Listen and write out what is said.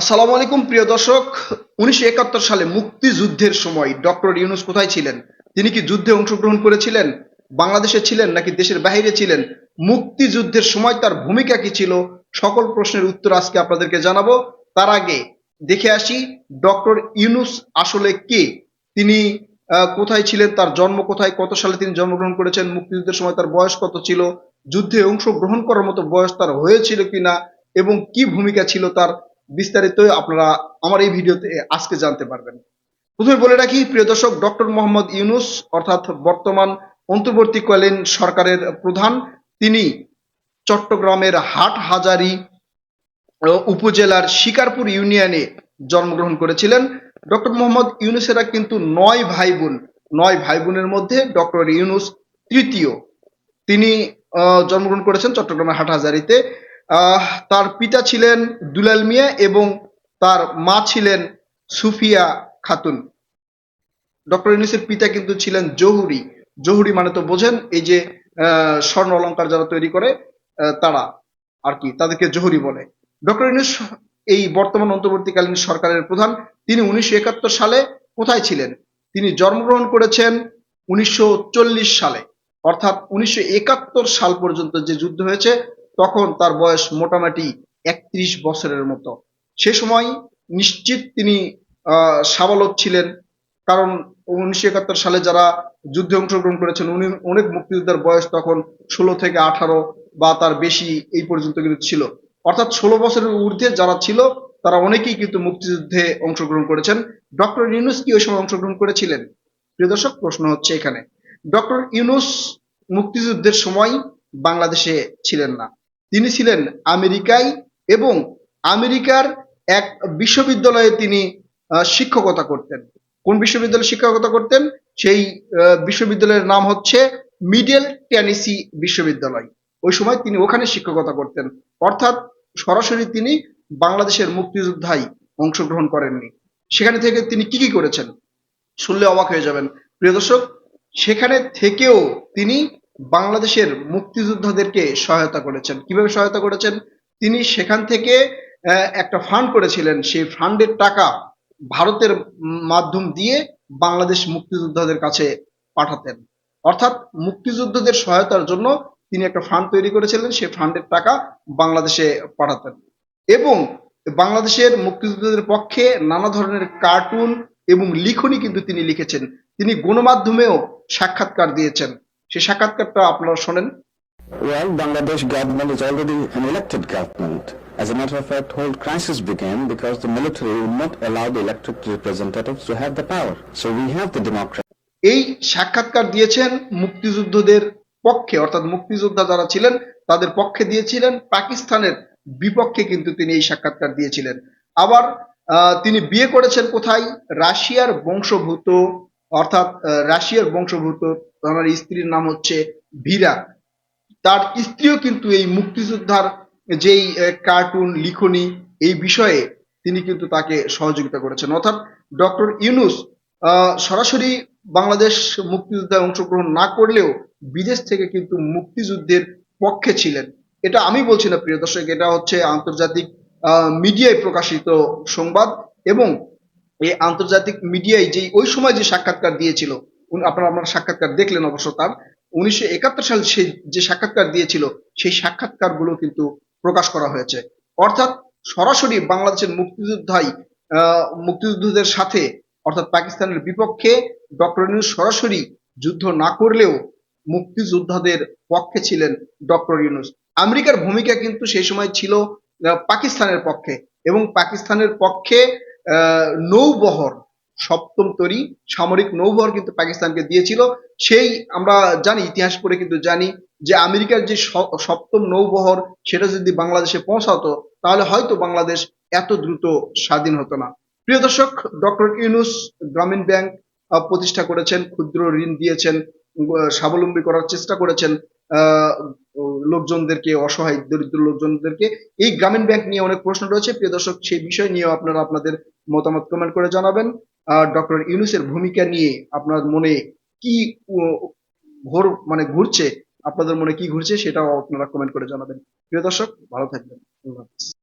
আসসালামু আলাইকুম, প্রিয় দর্শক। উনিশশো একাত্তর সালে মুক্তিযুদ্ধের সময় ডক্টর ইউনুস কোথায় ছিলেন? তিনি কি যুদ্ধে অংশগ্রহণ করেছিলেন? বাংলাদেশে ছিলেন নাকি দেশের বাহিরে ছিলেন? মুক্তিযুদ্ধের সময় তার ভূমিকা কি ছিল? সকল প্রশ্নের উত্তর আজকে আপনাদেরকে জানাব। তার আগে দেখে আসি, ডক্টর ইউনুস আসলে কে? তিনি কোথায় ছিলেন? তার জন্ম কোথায়? কত সালে তিনি জন্মগ্রহণ করেছেন? মুক্তিযুদ্ধের সময় তার বয়স কত ছিল? যুদ্ধে অংশগ্রহণ করার মতো বয়স তার হয়েছিল কিনা? এবং কি ভূমিকা ছিল তার? বিস্তারিত আপনারা আমার এই ভিডিওতে আজকে জানতে পারবেন। প্রথমে বলে রাখি প্রিয় দর্শক ডক্টর মোহাম্মদ ইউনুস অর্থাৎ বর্তমান অন্তর্বর্তীকালীন সরকারের প্রধান তিনি চট্টগ্রামের হাটহাজারী আহ, উপজেলার শিকারপুর ইউনিয়নে জন্মগ্রহণ করেছিলেন। ডক্টর মোহাম্মদ ইউনুসেরা কিন্তু নয় ভাই বোন নয় ভাই বোনের মধ্যে ডক্টর ইউনুস তৃতীয়। তিনি জন্মগ্রহণ করেছেন চট্টগ্রামের হাটহাজারিতে। তার পিতা ছিলেন দুলাল মিয়া এবং তার মা ছিলেন সুফিয়া খাতুন। ডক্টর ইউনুসের পিতা কিন্তু ছিলেন জহুরি। জহুরি মানে তো বোঝেন, এই যে স্বর্ণ অলঙ্কার যারা তৈরি করে তারা আর কি, তাদেরকে জহুরি বলে। ডক্টর ইউনুস এই বর্তমান অন্তর্বর্তীকালীন সরকারের প্রধান, তিনি উনিশশো একাত্তর সালে কোথায় ছিলেন? তিনি জন্মগ্রহণ করেছেন উনিশশো চল্লিশ সালে। অর্থাৎ উনিশশো একাত্তর সাল পর্যন্ত যে যুদ্ধ হয়েছে তখন তার বয়স মোটামুটি একত্রিশ বছরের মতো। সে সময় নিশ্চিত তিনি সাবালক ছিলেন। কারণ উনিশশো একাত্তর সালে যারা যুদ্ধে অংশগ্রহণ করেছেন, উনি অনেক মুক্তিযোদ্ধার বয়স তখন ষোলো থেকে আঠারো বা তার বেশি এই পর্যন্ত কিন্তু ছিল। অর্থাৎ ষোলো বছরের ঊর্ধ্বে যারা ছিল, তারা অনেকেই কিন্তু মুক্তিযুদ্ধে অংশগ্রহণ করেছেন। ডক্টর ইউনুস কি ওই সময় অংশগ্রহণ করেছিলেন? প্রিয় দর্শক, প্রশ্ন হচ্ছে এখানে। ডক্টর ইউনুস মুক্তিযুদ্ধের সময় বাংলাদেশে ছিলেন না। তিনি ছিলেন আমেরিকায় এবং আমেরিকার এক বিশ্ববিদ্যালয়ে তিনি শিক্ষকতা করতেন। কোন বিশ্ববিদ্যালয়ে শিক্ষকতা করতেন? সেই বিশ্ববিদ্যালয়ের নাম হচ্ছে মিডল টেনেসি বিশ্ববিদ্যালয়। ওই সময় তিনি ওখানে শিক্ষকতা করতেন। অর্থাৎ সরাসরি তিনি বাংলাদেশের মুক্তিযোদ্ধায় অংশগ্রহণ করেননি। সেখানে থেকে তিনি কি কি করেছেন? শুনলে অবাক হয়ে যাবেন। প্রিয় দর্শক, সেখানে থেকেও তিনি বাংলাদেশের মুক্তিযোদ্ধাদেরকে সহায়তা করেছেন। কীভাবে সহায়তা করেছেন? তিনি সেখান থেকে একটা ফান্ড করেছিলেন। সেই ফান্ডের টাকা ভারতের মাধ্যম দিয়ে বাংলাদেশ মুক্তিযোদ্ধাদের কাছে পাঠাতেন। অর্থাৎ মুক্তিযোদ্ধাদের সহায়তার জন্য তিনি একটা ফান্ড তৈরি করেছিলেন। সেই ফান্ডের টাকা বাংলাদেশে পাঠাতেন। এবং বাংলাদেশের মুক্তিযোদ্ধাদের পক্ষে নানা ধরনের কার্টুন এবং লিখনি কিন্তু তিনি লিখেছেন। তিনি গণমাধ্যমেও সাক্ষাৎকার দিয়েছেন। সেই সাক্ষাৎকারটা আপনারা শোনেন Well, Bangladesh government is already an elected government. As a matter of fact, whole crisis began because the military would not allow the elected representatives to have the power. So we have the democracy. এই সাক্ষাৎকার দিয়েছেন মুক্তিযুদ্ধদের পক্ষে অর্থাৎ মুক্তিযোদ্ধা যারা ছিলেন তাদের পক্ষে দিয়েছিলেন পাকিস্তানের বিপক্ষে কিন্তু তিনি এই সাক্ষাৎকার দিয়েছিলেন আবার তিনি বিয়ে করেছেন কোথায় রাশিয়ার বংশভূত অর্থাৎ রাশিয়ার বংশভূত ওনার স্ত্রীর নাম হচ্ছে ভীরা। তার স্ত্রীও কিন্তু এই মুক্তিযোদ্ধার যেই কার্টুন লিখনি, এই বিষয়ে তিনি কিন্তু তাকে সহযোগিতা করেছেন। অর্থাৎ ডক্টর ইউনুস সরাসরি বাংলাদেশ মুক্তিযুদ্ধে অংশগ্রহণ না করলেও বিদেশ থেকে কিন্তু মুক্তিযুদ্ধের পক্ষে ছিলেন। এটা আমি বলছি না, প্রিয় দর্শক, এটা হচ্ছে আন্তর্জাতিক মিডিয়ায় প্রকাশিত সংবাদ এবং এই আন্তর্জাতিক মিডিয়ায় যে ওই সময় যে সাক্ষাৎকার দিয়েছিল আপনারা আপনার সাক্ষাৎকার দেখলেন অবশ্য তার। উনিশশো একাত্তর সালে সে যে সাক্ষাৎকার দিয়েছিল, সেই সাক্ষাৎকারগুলো কিন্তু প্রকাশ করা হয়েছে। অর্থাৎ সরাসরি বাংলাদেশের মুক্তিযোদ্ধাই মুক্তিযোদ্ধাদের সাথে, অর্থাৎ পাকিস্তানের বিপক্ষে ডক্টর ইউনুস সরাসরি যুদ্ধ না করলেও মুক্তিযোদ্ধাদের পক্ষে ছিলেন ডক্টর ইউনুস। আমেরিকার ভূমিকা কিন্তু সেই সময় ছিল পাকিস্তানের পক্ষে এবং পাকিস্তানের পক্ষে নৌবহর সপ্তম তরী সামরিক নৌবহর কিন্তু পাকিস্তানকে দিয়েছিল। সেই আমরা জানি, ইতিহাস পড়ে কিন্তু জানি যে আমেরিকার যে সপ্তম নৌবহর সেটা যদি বাংলাদেশে পৌঁছাতো, তাহলে হয়তো বাংলাদেশ এত দ্রুত স্বাধীন হতো না। প্রিয় দর্শক, ডক্টর ইউনুস গ্রামীণ ব্যাংক প্রতিষ্ঠা করেছেন, ক্ষুদ্র ঋণ দিয়েছেন স্বাবলম্বী করার চেষ্টা করেছেন লোকজনদেরকে, অসহায় দরিদ্র লোকজনদেরকে। এই গ্রামীণ ব্যাংক নিয়ে অনেক প্রশ্ন রয়েছে। প্রিয় দর্শক, সেই বিষয় নিয়েও আপনারা আপনাদের মতামত কমেন্ট করে জানাবেন। ডক্টর ইউনুসের ভূমিকা নিয়ে আপনার মনে কি ঘোর মানে ঘুরছে? আপনাদের মনে কি ঘুরছে? সেটাও আপনারা কমেন্ট করে জানাবেন। প্রিয় দর্শক, ভালো থাকবেন।